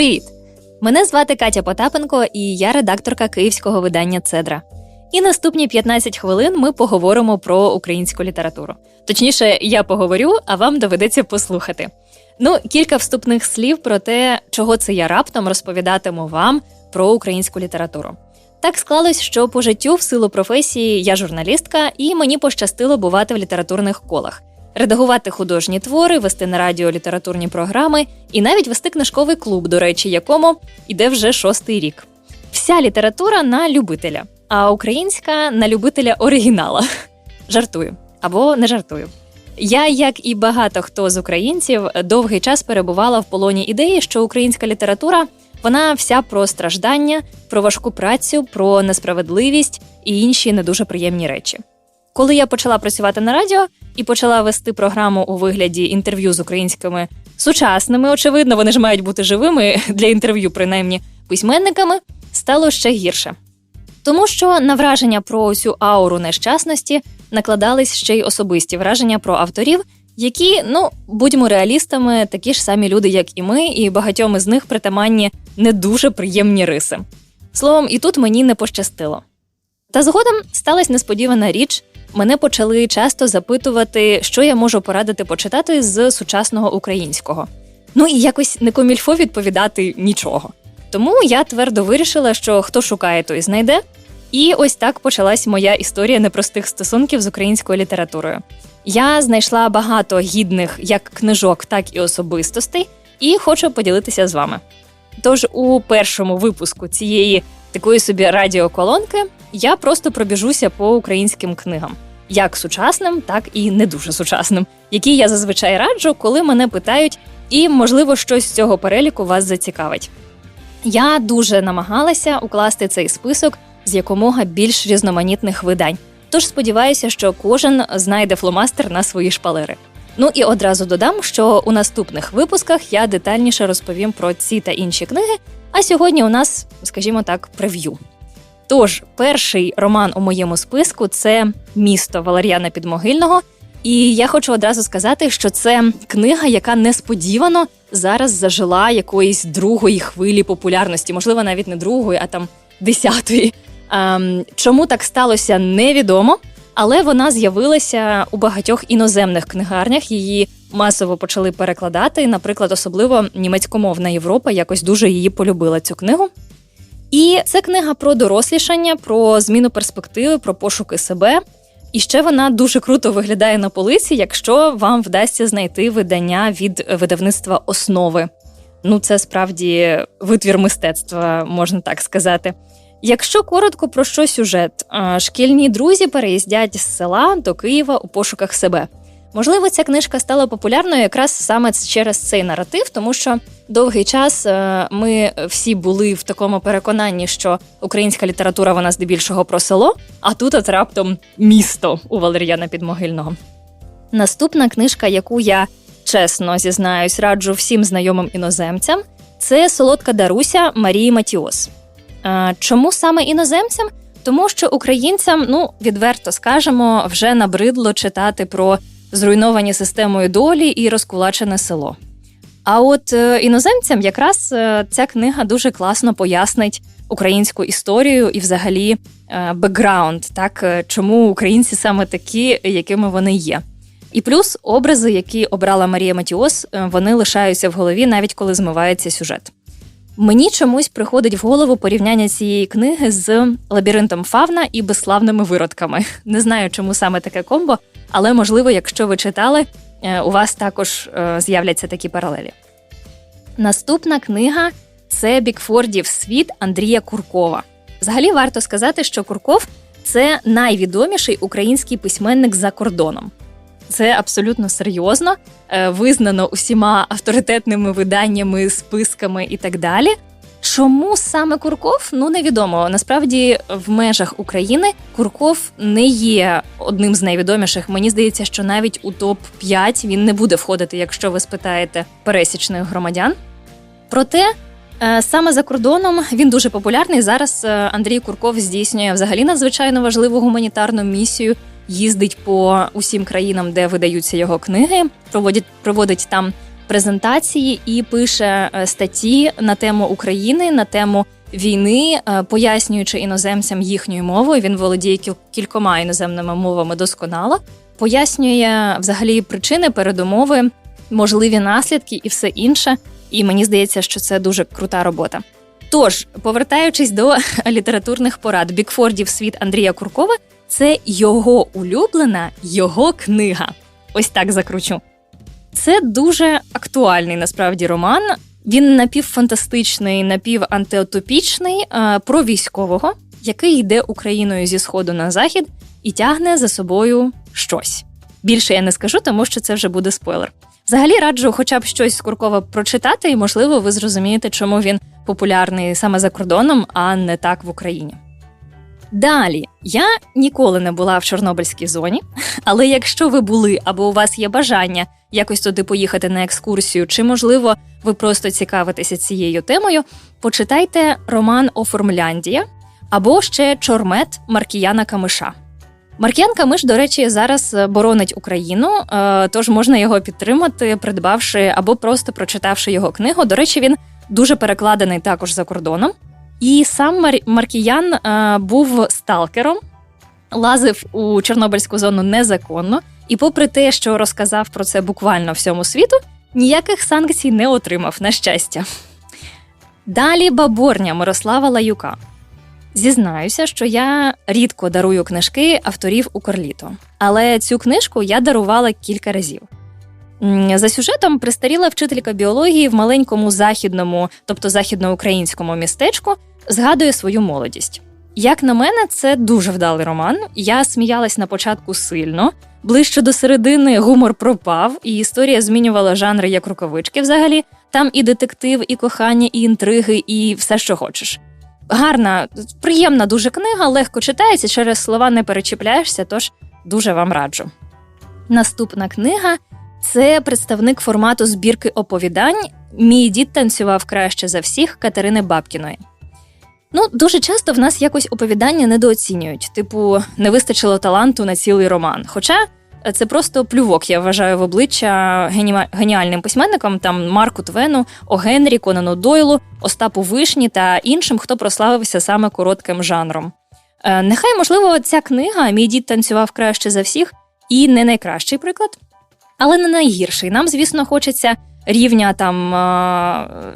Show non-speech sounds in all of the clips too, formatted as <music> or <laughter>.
Привіт! Мене звати Катя Потапенко, і я редакторка київського видання Цедра. І наступні 15 хвилин ми поговоримо про українську літературу. Точніше, я поговорю, а вам доведеться послухати. Ну, кілька вступних слів про те, чого це я раптом розповідатиму вам про українську літературу. Так склалось, що по життю в силу професії я журналістка, і мені пощастило бувати в літературних колах, редагувати художні твори, вести на радіо літературні програми і навіть вести книжковий клуб, до речі, якому іде вже шостий рік. Вся література на любителя, а українська на любителя оригінала. <laughs> Жартую або не жартую. Я, як і багато хто з українців, довгий час перебувала в полоні ідеї, що українська література вона вся про страждання, про важку працю, про несправедливість і інші не дуже приємні речі. Коли я почала працювати на радіо і почала вести програму у вигляді інтерв'ю з українськими сучасними, очевидно, вони ж мають бути живими для інтерв'ю, принаймні письменниками, стало ще гірше. Тому що на враження про цю ауру нещасності накладались ще й особисті враження про авторів, які, ну будьмо реалістами, такі ж самі люди, як і ми, і багатьом із них притаманні не дуже приємні риси. Словом, і тут мені не пощастило. Та згодом сталася несподівана річ. Мене почали часто запитувати, що я можу порадити почитати з сучасного українського. Ну і якось не комільфо відповідати нічого. Тому я твердо вирішила, що хто шукає, той знайде. І ось так почалась моя історія непростих стосунків з українською літературою. Я знайшла багато гідних як книжок, так і особистостей, і хочу поділитися з вами. Тож у першому випуску цієї такої собі радіоколонки я просто пробіжуся по українським книгам, як сучасним, так і не дуже сучасним, які я зазвичай раджу, коли мене питають, і, можливо, щось з цього переліку вас зацікавить. Я дуже намагалася укласти цей список з якомога більш різноманітних видань. Тож сподіваюся, що кожен знайде фломастер на свої шпалери. Ну і одразу додам, що у наступних випусках я детальніше розповім про ці та інші книги. А сьогодні у нас, скажімо так, прев'ю. Тож, перший роман у моєму списку це місто Валер'яна Підмогильного. І я хочу одразу сказати, що це книга, яка несподівано зараз зажила якоїсь другої хвилі популярності, можливо, навіть не другої, а там десятої. Ем, чому так сталося, невідомо, але вона з'явилася у багатьох іноземних книгарнях. Її масово почали перекладати. Наприклад, особливо німецькомовна Європа якось дуже її полюбила цю книгу. І це книга про дорослішання, про зміну перспективи, про пошуки себе. І ще вона дуже круто виглядає на полиці, якщо вам вдасться знайти видання від видавництва основи. Ну, це справді витвір мистецтва, можна так сказати. Якщо коротко про що сюжет, шкільні друзі переїздять з села до Києва у пошуках себе. Можливо, ця книжка стала популярною якраз саме через цей наратив, тому що довгий час е, ми всі були в такому переконанні, що українська література вона здебільшого про село, а тут от раптом місто у Валер'яна Підмогильного. Наступна книжка, яку я чесно зізнаюсь, раджу всім знайомим іноземцям, це Солодка Даруся Марії Матіос. Е, чому саме іноземцям? Тому що українцям, ну відверто скажемо, вже набридло читати про зруйновані системою долі і розкулачене село. А от е, іноземцям якраз е, ця книга дуже класно пояснить українську історію і, взагалі, бекграунд, так чому українці саме такі, якими вони є. І плюс образи, які обрала Марія Матіос, вони лишаються в голові, навіть коли змивається сюжет. Мені чомусь приходить в голову порівняння цієї книги з лабіринтом Фавна і безславними виродками. Не знаю, чому саме таке комбо, але можливо, якщо ви читали, е, у вас також е, з'являться такі паралелі. Наступна книга це Бікфордів світ Андрія Куркова. Взагалі варто сказати, що Курков це найвідоміший український письменник за кордоном. Це абсолютно серйозно, е, визнано усіма авторитетними виданнями, списками і так далі. Чому саме Курков? Ну невідомо. Насправді, в межах України Курков не є одним з найвідоміших. Мені здається, що навіть у топ 5 він не буде входити, якщо ви спитаєте пересічних громадян. Проте е, саме за кордоном він дуже популярний. Зараз е, Андрій Курков здійснює взагалі надзвичайно важливу гуманітарну місію їздить по усім країнам, де видаються його книги, проводить проводить там презентації і пише е, статті на тему України, на тему війни, е, пояснюючи іноземцям їхньою мовою. Він володіє кількома іноземними мовами досконало, пояснює взагалі причини, передумови, можливі наслідки і все інше. І мені здається, що це дуже крута робота. Тож, повертаючись до <laughs> літературних порад, Бікфордів світ Андрія Куркова це його улюблена його книга. Ось так закручу. Це дуже актуальний насправді роман. Він напівфантастичний, напівантиутопічний е, про військового, який йде Україною зі сходу на захід і тягне за собою щось. Більше я не скажу, тому що це вже буде спойлер. Взагалі раджу, хоча б щось з прочитати, і можливо, ви зрозумієте, чому він популярний саме за кордоном, а не так в Україні. Далі я ніколи не була в Чорнобильській зоні, але якщо ви були або у вас є бажання якось туди поїхати на екскурсію, чи, можливо, ви просто цікавитеся цією темою, почитайте роман Оформляндія або ще Чормет Маркіяна Камиша. Маркіян Камиш, до речі, зараз боронить Україну, е, тож можна його підтримати, придбавши або просто прочитавши його книгу. До речі, він дуже перекладений також за кордоном. І сам Мар... Маркіян е, був сталкером, лазив у Чорнобильську зону незаконно, і, попри те, що розказав про це буквально всьому світу, ніяких санкцій не отримав, на щастя. Далі баборня Мирослава Лаюка. Зізнаюся, що я рідко дарую книжки авторів у Корліто, але цю книжку я дарувала кілька разів. За сюжетом пристаріла вчителька біології в маленькому західному, тобто західноукраїнському містечку, згадує свою молодість. Як на мене, це дуже вдалий роман. Я сміялась на початку сильно. Ближче до середини гумор пропав, і історія змінювала жанри як рукавички. Взагалі, там і детектив, і кохання, і інтриги, і все, що хочеш. Гарна, приємна дуже книга, легко читається, через слова не перечіпляєшся, тож дуже вам раджу. Наступна книга це представник формату збірки оповідань. Мій дід танцював краще за всіх Катерини Бабкіної. Ну, дуже часто в нас якось оповідання недооцінюють, типу, не вистачило таланту на цілий роман. Хоча це просто плювок, я вважаю, в обличчя гені... геніальним письменникам там Марку Твену, О Генрі, Конану Дойлу, Остапу Вишні та іншим, хто прославився саме коротким жанром. Е, нехай, можливо, ця книга Мій дід танцював краще за всіх і не найкращий приклад, але не найгірший. Нам, звісно, хочеться рівня там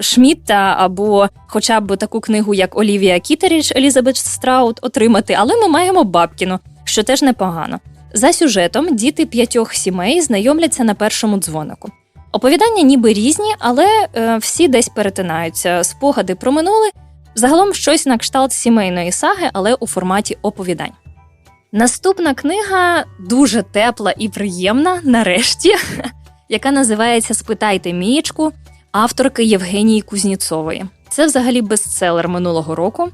Шмітта або хоча б таку книгу, як Олівія Кітеріч, Елізабет Страут, отримати, але ми маємо Бабкіну, що теж непогано. За сюжетом діти п'ятьох сімей знайомляться на першому дзвонику. Оповідання ніби різні, але е, всі десь перетинаються. Спогади про минуле, загалом щось на кшталт сімейної саги, але у форматі оповідань. Наступна книга дуже тепла і приємна, нарешті, яка називається Спитайте мієчку авторки Євгенії Кузніцової. Це взагалі бестселер минулого року.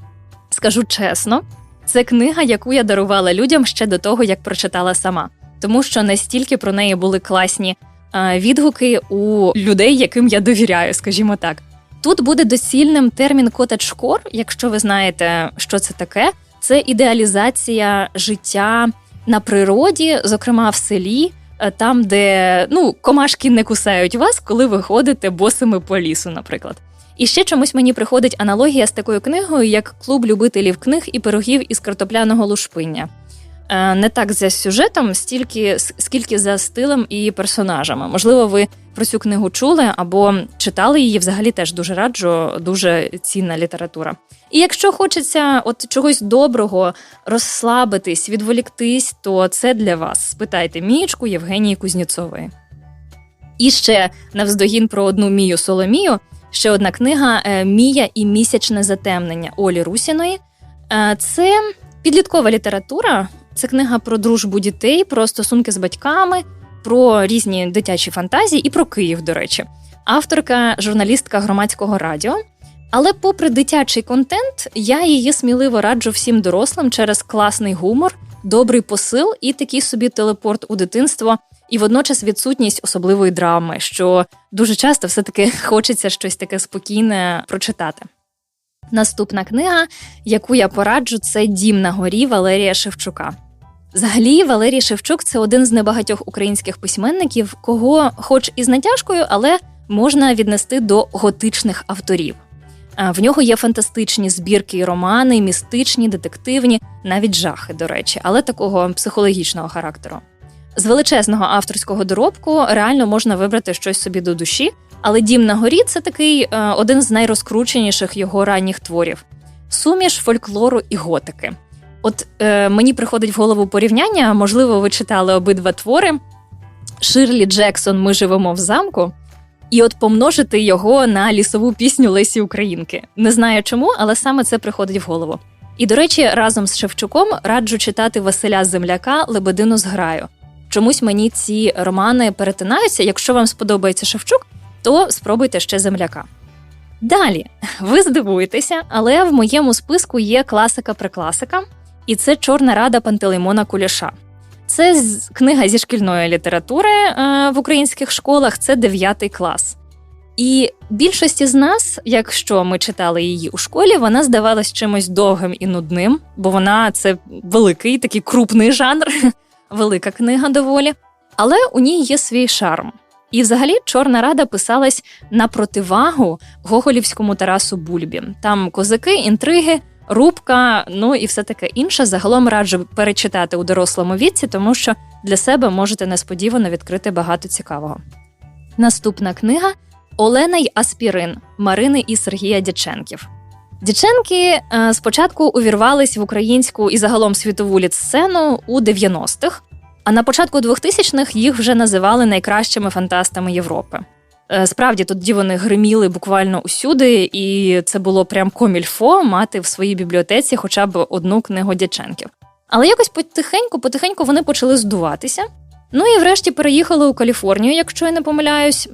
Скажу чесно, це книга, яку я дарувала людям ще до того, як прочитала сама, тому що настільки про неї були класні відгуки у людей, яким я довіряю, скажімо так. Тут буде доцільним термін котедж-кор, якщо ви знаєте, що це таке. Це ідеалізація життя на природі, зокрема в селі, Е, там, де ну, комашки не кусають вас, коли ви ходите босими по лісу, наприклад. І ще чомусь мені приходить аналогія з такою книгою, як клуб любителів книг і пирогів із картопляного лушпиння. Е, не так за сюжетом, стільки скільки за стилем і персонажами. Можливо, ви про цю книгу чули або читали її. Взагалі теж дуже раджу, дуже цінна література. І якщо хочеться от чогось доброго розслабитись, відволіктись, то це для вас. Спитайте мієчку Євгенії Кузніцової. І ще навздогін про одну Мію Соломію. Ще одна книга е, Мія і місячне затемнення Олі Русіної. Е, це підліткова література, це книга про дружбу дітей, про стосунки з батьками, про різні дитячі фантазії і про Київ, до речі. Авторка, журналістка громадського радіо. Але, попри дитячий контент, я її сміливо раджу всім дорослим через класний гумор, добрий посил і такий собі телепорт у дитинство, і водночас відсутність особливої драми, що дуже часто все-таки <laughs> хочеться щось таке спокійне прочитати. Наступна книга, яку я пораджу, це Дім на горі Валерія Шевчука. Взагалі, Валерій Шевчук це один з небагатьох українських письменників, кого, хоч і з натяжкою, але можна віднести до готичних авторів. В нього є фантастичні збірки і романи, містичні, детективні, навіть жахи, до речі, але такого психологічного характеру. З величезного авторського доробку реально можна вибрати щось собі до душі, але дім на горі це такий е, один з найрозкрученіших його ранніх творів суміш фольклору і готики. От е, мені приходить в голову порівняння, можливо, ви читали обидва твори. Ширлі Джексон Ми живемо в замку, і от помножити його на лісову пісню Лесі Українки. Не знаю чому, але саме це приходить в голову. І, до речі, разом з Шевчуком раджу читати Василя Земляка Лебедину з граю. Чомусь мені ці романи перетинаються. Якщо вам сподобається Шевчук, то спробуйте ще земляка. Далі, ви здивуєтеся, але в моєму списку є класика-прекласика, і це Чорна рада Пантелеймона Куліша. Це книга зі шкільної літератури е, в українських школах, це 9 клас. І більшості з нас, якщо ми читали її у школі, вона здавалась чимось довгим і нудним, бо вона це великий такий крупний жанр, велика книга доволі. Але у ній є свій шарм. І, взагалі, Чорна рада писалась на противагу Гоголівському Тарасу Бульбі. Там козаки, інтриги, рубка, ну і все таке інше. Загалом раджу перечитати у дорослому віці, тому що для себе можете несподівано відкрити багато цікавого. Наступна книга Олена й Аспірин Марини і Сергія Дяченків. Дяченки е, спочатку увірвались в українську і загалом світову літсцену у 90-х, а на початку 2000-х їх вже називали найкращими фантастами Європи. Е, справді тоді вони гриміли буквально усюди, і це було прям комільфо мати в своїй бібліотеці хоча б одну книгу Дяченків. Але якось потихеньку, потихеньку вони почали здуватися. Ну і врешті переїхали у Каліфорнію, якщо я не помиляюсь,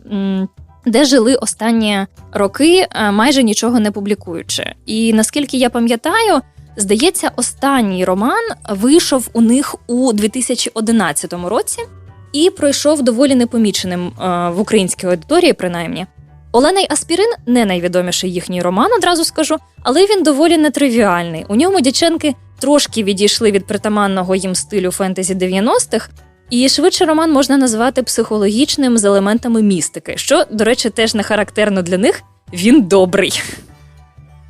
де жили останні роки, е, майже нічого не публікуючи. І наскільки я пам'ятаю, здається, останній роман вийшов у них у 2011 році і пройшов доволі непоміченим е, в українській аудиторії, принаймні. Олена й Аспірин не найвідоміший їхній роман, одразу скажу, але він доволі нетривіальний. У ньому дівчинки трошки відійшли від притаманного їм стилю фентезі 90-х, і швидше роман можна назвати психологічним з елементами містики, що, до речі, теж не характерно для них. Він добрий.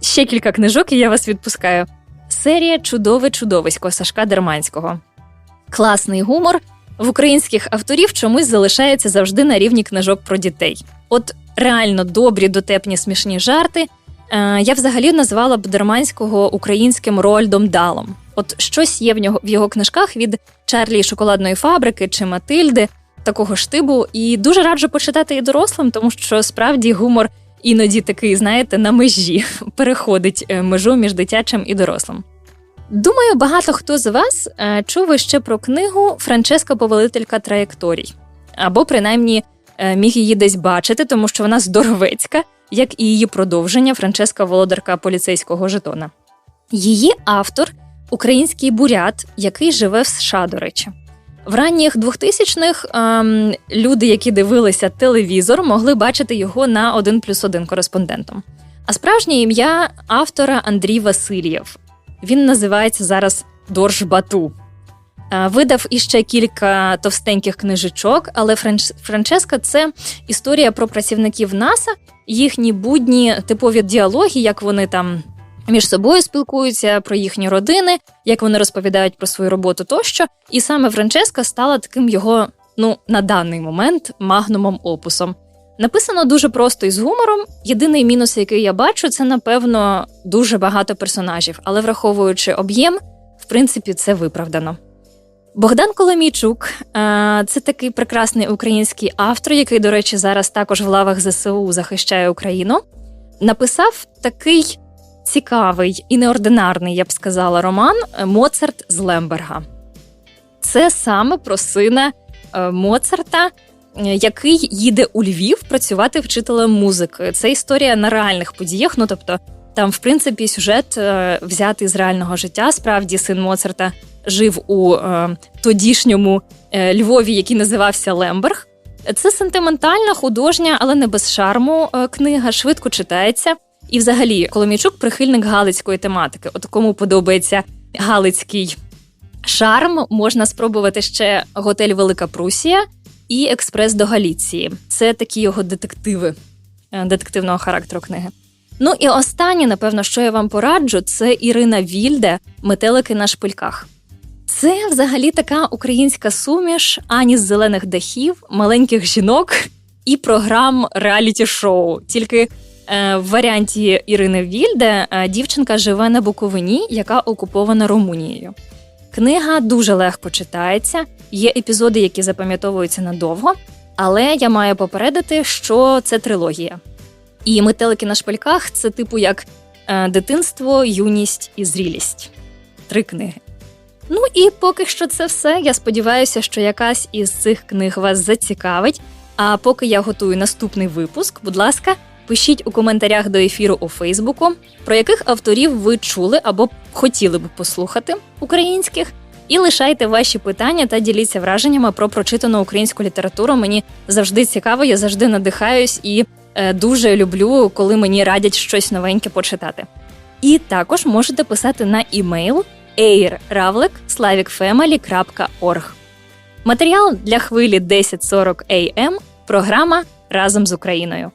Ще кілька книжок, і я вас відпускаю. Серія Чудове чудовисько Сашка Дерманського. Класний гумор, в українських авторів чомусь залишається завжди на рівні книжок про дітей. От реально добрі, дотепні, смішні жарти. Е, я взагалі назвала б Дерманського українським Рольдом Далом. От щось є в нього в його книжках від Чарлі шоколадної фабрики чи Матильди, такого штибу. І дуже раджу почитати і дорослим, тому що справді гумор іноді такий, знаєте, на межі <laughs> переходить е, межу між дитячим і дорослим. Думаю, багато хто з вас е, чув ще про книгу Франческа Повелителька траєкторій, або принаймні е, міг її десь бачити, тому що вона здоровецька, як і її продовження Франческа Володарка поліцейського жетона. Її автор український бурят, який живе в США, до речі. В ранніх 2000-х ем, люди, які дивилися телевізор, могли бачити його на один плюс один кореспондентом. А справжнє ім'я автора Андрій Васильєв. Він називається зараз Дорж Бату. Видав іще кілька товстеньких книжечок, але Франческа це історія про працівників НАСА, їхні будні типові діалоги, як вони там між собою спілкуються про їхні родини, як вони розповідають про свою роботу тощо. І саме Франческа стала таким його, ну на даний момент, магнумом опусом. Написано дуже просто і з гумором. Єдиний мінус, який я бачу, це напевно дуже багато персонажів, але враховуючи об'єм, в принципі, це виправдано. Богдан Коломійчук це такий прекрасний український автор, який, до речі, зараз також в лавах ЗСУ захищає Україну. Написав такий цікавий і неординарний, я б сказала, роман Моцарт з Лемберга. Це саме про сина е, Моцарта, Е, який їде у Львів працювати вчителем музики. Це історія на реальних подіях. Ну тобто, там, в принципі, сюжет е, взятий з реального життя. Справді, син Моцарта жив у е, тодішньому е, Львові, який називався Лемберг. Це сентиментальна, художня, але не без шарму е, книга, швидко читається. І, взагалі, Коломійчук прихильник галицької тематики. От кому подобається галицький шарм, можна спробувати ще готель Велика Прусія і Експрес до Галіції. Це такі його детективи е, детективного характеру книги. Ну і останнє, напевно, що я вам пораджу, це Ірина Вільде Метелики на шпильках. Це взагалі така українська суміш ані з зелених дахів, маленьких жінок і програм реаліті-шоу. Тільки в варіанті Ірини Вільде е, дівчинка живе на Буковині, яка окупована Румунією. Книга дуже легко читається, є епізоди, які запам'ятовуються надовго, але я маю попередити, що це трилогія. І метелики на шпальках це типу як е, дитинство, юність і зрілість. Три книги. Ну і поки що це все. Я сподіваюся, що якась із цих книг вас зацікавить. А поки я готую наступний випуск, будь ласка, пишіть у коментарях до ефіру у Фейсбуку, про яких авторів ви чули або хотіли б послухати українських. І лишайте ваші питання та діліться враженнями про прочитану українську літературу. Мені завжди цікаво, я завжди надихаюсь і е, дуже люблю, коли мені радять щось новеньке почитати. І також можете писати на імейл airravlik.slavicfamily.org. Матеріал для хвилі 1040 AM. Програма разом з Україною.